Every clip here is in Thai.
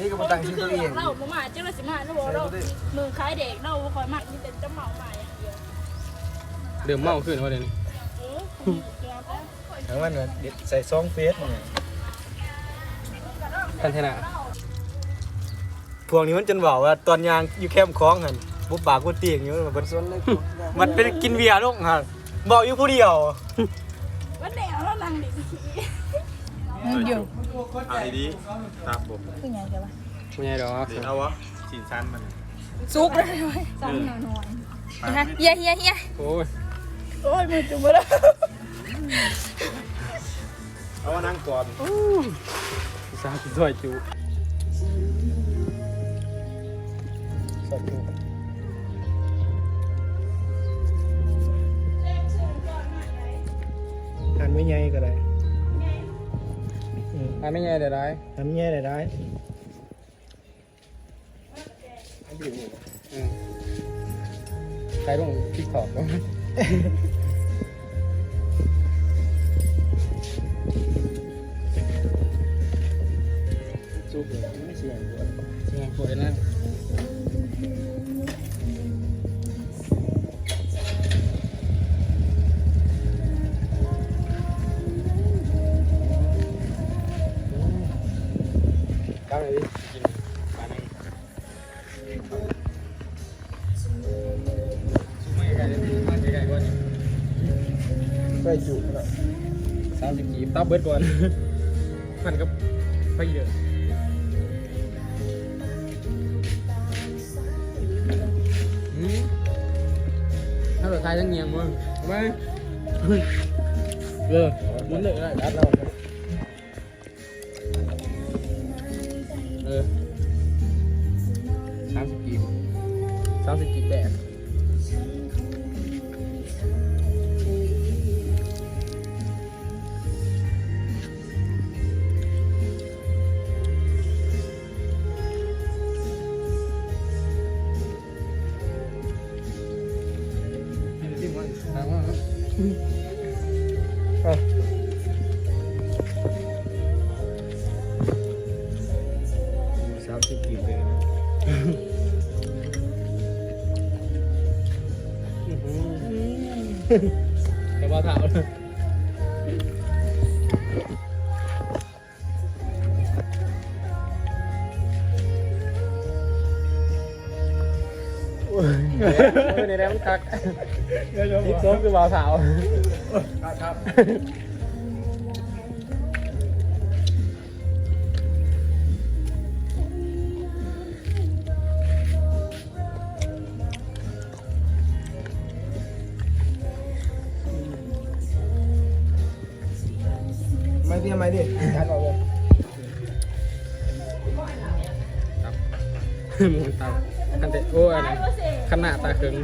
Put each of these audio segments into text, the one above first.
นี่ก็มาตั้งชื่อคืตัอวเองเราบ่มาจังละสิมาเราบ่เรามือขายเด็กเราบ่คอยมากมีแต่จะเมามาอย่างเดียวเดิมเมาขึ้นว่าเดี๋ยวนี้เออเดี๋ยวแป๊บทั้งวันเนี่ยเด็ดใส่ซองเฟสเนี่ยทันชนะพวกนี้มันจนบอกว่าตอนยางอยู่แคมป์คล้องหันบุปากบุเตียงอยู่มันเป็นมันเป็นกินเบียร์ลูกหันบอกอยู่ผู้เดียววันแดงเรานั่งดิ อยู่เอาดีๆครับผมคือไงกันวะไม่ใช่ดอกเดี๋ยวเอาวะชินชั้นมันซุกเลยซ้ำหน่อยหน่อยนะคะเฮียเฮียเฮียโอ้ยโอ้ยมือจุ่มบ่ได้เอาว่านั่งก่อนสาธุด้วยจูหันไม่ใหญ่ก็ได้ อะไม่ใช่เดี๋ยวได้หันไม่ใหญ่ได้ได้อืมใครต้องพลิกขอบก็ซุปเลยไม่เสียงด้วยเสียงป่วยนะก้าวไหนดิกินป อืมถ้าเราทายทั้งเงียงมั้งไม่เออหมุนเลยได้ดั แต่ว่าถามในแรงตักนี่ต้มคือบ่าวสาวครับ เตรียมไม่ดิยัดเอาเลยหมูเตาอันเดโอ้ยนะขนาดตาเคิง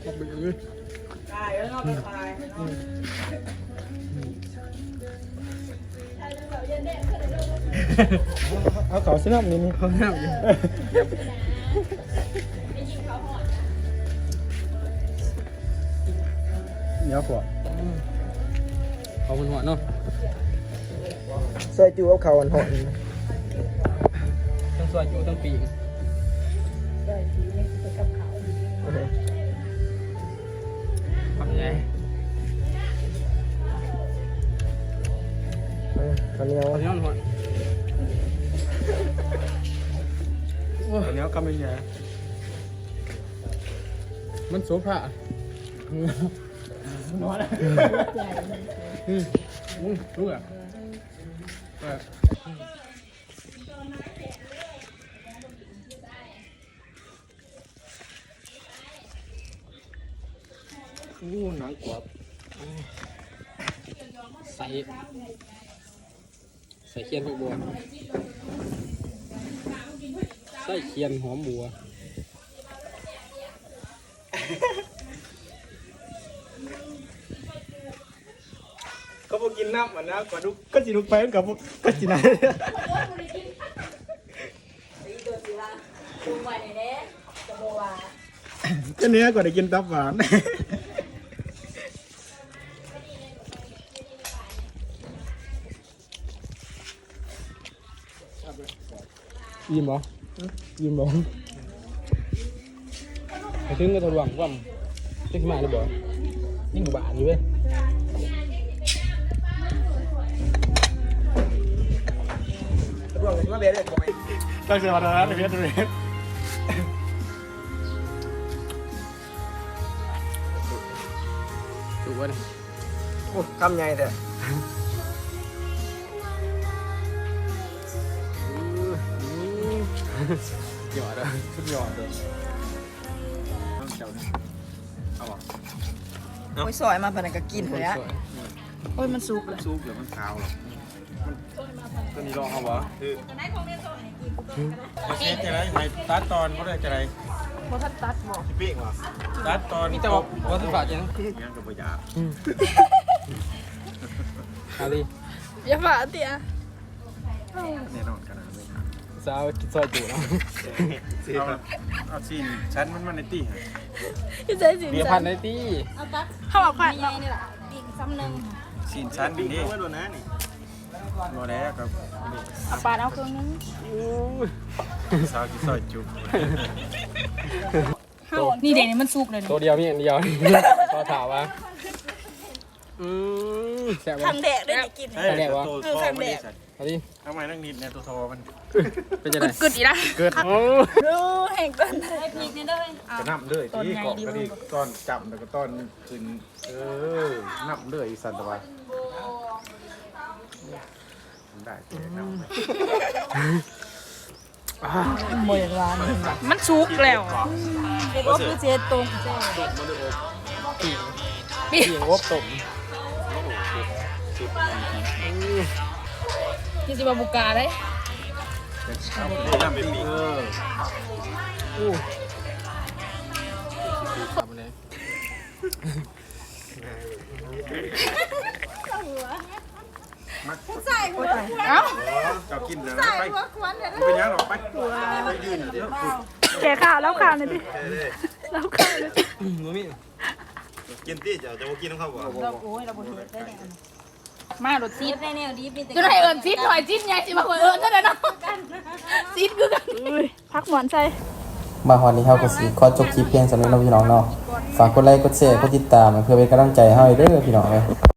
เอาไปเลยเอาเขาสนับนี่นี่เขาห้ามอยู่ เดี๋ยวขวดเขาบนหัวเนาะใส่จูเอาเขาอันหอนทั้งสวยอยู่ทั้งปีกได้ทีนี้ไปกับเขาทำไงข้าวเหนียวเขาย้อนหัวข้าวเหนียวกำไมันโซฟาอืมอืมรู้อะเอออู้หนังกรอบใส่ใส่เคียนพวกบัว ใส่เคียนหอมบัว พวกินน้ำเหมือนนะก่อนนุกก็จีนุกไปกับพวกก็จีนายก็เนี้ยก่อได้กินตับหวานยิ้มบ่ยิ้มบ่ไปถึงก็ทะลวงว่าจะขึ้นมาหรือเปล่ายิ่งกว่าบานอยู่เว้ย ร่วงมาเบียดเลยบ่ตั้งใจมาแล้วนะเพียรเพียรถูกป่ะเนี่ยโอ้คำใหญ่แท้หยอดอะสุดยอดเลยต้องเจ้าเนี่ยเอาบ่โอ้ยซอยมาปานนั้นก็กินเลยอะสวยโอ้ยมันสุกเลย ซุปเดี๋ยวมันขาวหรอกมัน ตัวนี้ลองเอาบ่คือมาเช็ดจะไรไหนตัดตอนก็ได้จะไรบ่ทันตัดบ่ที่ปีกว่ะตัดตอนมีแต่ว่าว่าสุดฝาดจังยังกับประหยัดเอาดิอย่าฝ่าเตี้ยแน่นอนขนาดไม่ถามสาวกินซอยจุเนาะเอาเอาซีนชั้นมันมันในตี้ฮะพี่ใจสิเบียร์พันในตี้เอาตักเข้าเอาขวดเนาะนี่แหละอีกซ้ำหนึงซีนชั้นนี่นี่โดนนะนี่ โดนแล้วกับเอาปลาเอาเครื่องนึงสาวที่ซอยจุ๊บนี่เด็กนี่มันสุกเลยตัวเดียวมีอันเดียวก็ถามว่าอืมแซ่บทางแดดได้กินเฮ้ยตัวทอไม่ได้ใส่เอาดิทำไมนั่งนิดเนี่ยตัวทอมันเป็นยังไงกึดอีละเกิดโอ้ดูแห่งต้นได้พริกนี่ด้วยกระนับเลยที่เกาะกระดิกตอนจับแล้วก็ตอนขึ้นเออนับเลยอีสันตะวัน ได้เจ๊นับบ่อยร้านมันสุกแล้วเด็กก็คือเจตรงเจเสียงบตมนี่สิบ่บุกาได้นับเป็นปีเอออู้ทำเลย เอ้าเจ้ากินนะไปเป็นยังหรอไปไปยืนเดี๋ยวแกข่าวแล้วข่าวหน่อยดิแล้วข่าวเลยมือมีกินตี้เจ้าจะมากินข้าวบ่มารถซีดได้แนวดีเป็นจนให้เอิ้นซีดหน่อยซีดใหญ่สิมาเอิ้นเท่านั้นเนาะซีดคือกันพักหมอนใส่มาฮอนนี้เฮาก็สิขอจบคลิปเพียงสำหรับพี่น้องเนาะฝากกดไลค์กดแชร์กดติดตามเพื่อเป็นกำลังใจให้เฮาเด้อพี่น้องเอ้ย